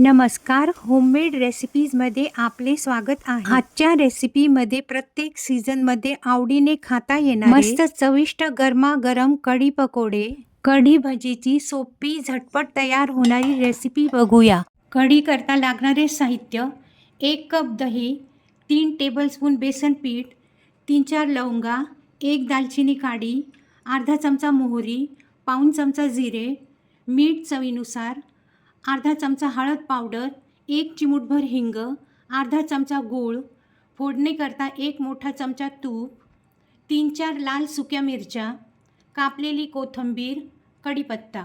नमस्कार होममेड रेसिपीजमध्ये आपले स्वागत आहे. आजच्या रेसिपीमध्ये प्रत्येक सीझनमध्ये आवडीने खाता येणार मस्त चविष्ट गरमागरम कढी पकोडे. कढी भजीची सोपी झटपट तयार होणारी रेसिपी बघूया. कढी करता लागणारे साहित्य एक कप दही तीन टेबलस्पून बेसन पीठ तीन चार लवंगा एक दालचिनी काडी अर्धा चमचा मोहरी पाऊण चमचा जिरे मीठ चवीनुसार अर्धा चमचा हळद पावडर एक चिमूटभर हिंग अर्धा चमचा गूळ फोडणीकरता एक मोठा चमचा तूप तीन चार लाल सुक्या मिरच्या कापलेली कोथिंबीर कढीपत्ता.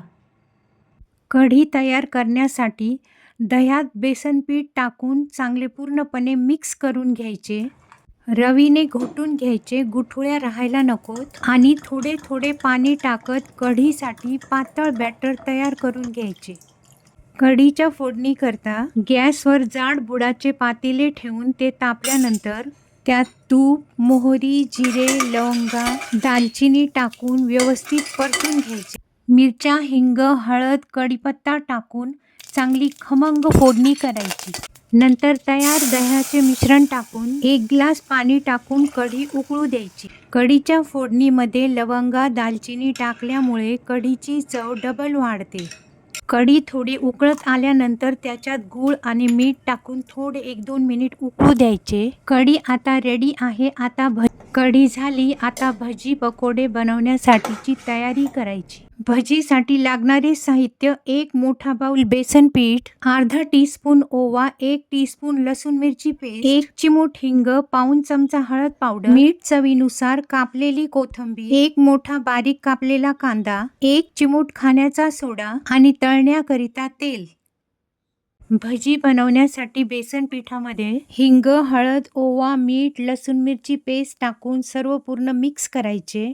कढी तयार करण्यासाठी दह्यात बेसन पीठ टाकून चांगले पूर्णपणे मिक्स करून घ्यायचे. रवीने घोटून घ्यायचे गुठुळ्या राहायला नकोत आणि थोडे थोडे पाणी टाकत कढीसाठी पातळ बॅटर तयार करून घ्यायचे. कढीच्या फोडणीकरता गॅसवर जाड बुडाचे पातेले ठेवून ते तापल्यानंतर त्यात तूप मोहरी जिरे लवंगा दालचिनी टाकून व्यवस्थित परतून घ्यायचे. मिरच्या हिंग हळद कढीपत्ता टाकून चांगली खमंग फोडणी करायची. नंतर तयार दह्याचे मिश्रण टाकून एक ग्लास पाणी टाकून कढी उकळू द्यायची. कढीच्या फोडणीमध्ये लवंगा दालचिनी टाकल्यामुळे कढीची चव डबल वाढते. कढी थोडी उकळत आल्यानंतर त्याच्यात गूळ आणि मीठ टाकून थोडे एक दोन मिनिट उकळू द्यायचे. कढी आता रेडी आहे. आता भ कढी झाली. आता भजी पकोडे बनवण्यासाठीची तयारी करायची. भजीसाठी लागणारे साहित्य एक मोठा बाउल बेसन पीठ अर्धा टीस्पून ओवा एक टीस्पून लसूण मिरची पेस्ट एक चिमूट हिंग पाऊन चमचा हळद पावडर मीठ चवीनुसार कापलेली कोथंबीर एक मोठा बारीक कापलेला कांदा एक चिमूट खाण्याचा सोडा आणि तळण्याकरिता तेल. भजी बनवण्यासाठी बेसन पिठामध्ये हिंग हळद ओवा मीठ लसूण मिरची पेस्ट टाकून सर्व पूर्ण मिक्स करायचे.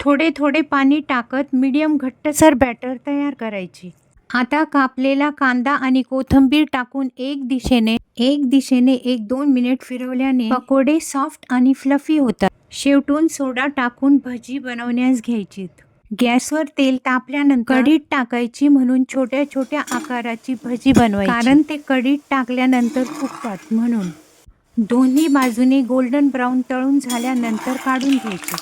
थोडे थोडे पाणी टाकत मीडियम घट्टसर बॅटर तयार करायची. आता कापलेला कांदा आणि कोथिंबीर टाकून एक दिशेने एक दिशेने एक दोन मिनिट फिरवल्याने पकोडे सॉफ्ट आणि फ्लफी होतात. शेवटून सोडा टाकून भजी बनवण्यास घ्यायची गॅसवर तेल तापल्यानंतर कढीत टाकायची म्हणून छोट्या छोट्या आकाराची भजी बनवायची. कारण ते कढीत टाकल्यानंतर फुकतात म्हणून. दोन्ही बाजूने गोल्डन ब्राऊन तळून झाल्यानंतर काढून घ्यायचे.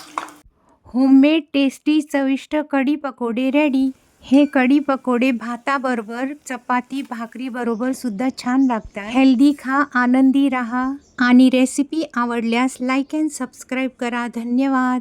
होममेड टेस्टी चविष्ट कढी पकोडे रेडी हे कढी पकोडे भाताबरोबर चपाती भाकरीबरोबर सुद्धा छान लागतात. हेल्दी खा आनंदी राहा. आणि रेसिपी आवडल्यास लाईक अँड सबस्क्राईब करा. धन्यवाद.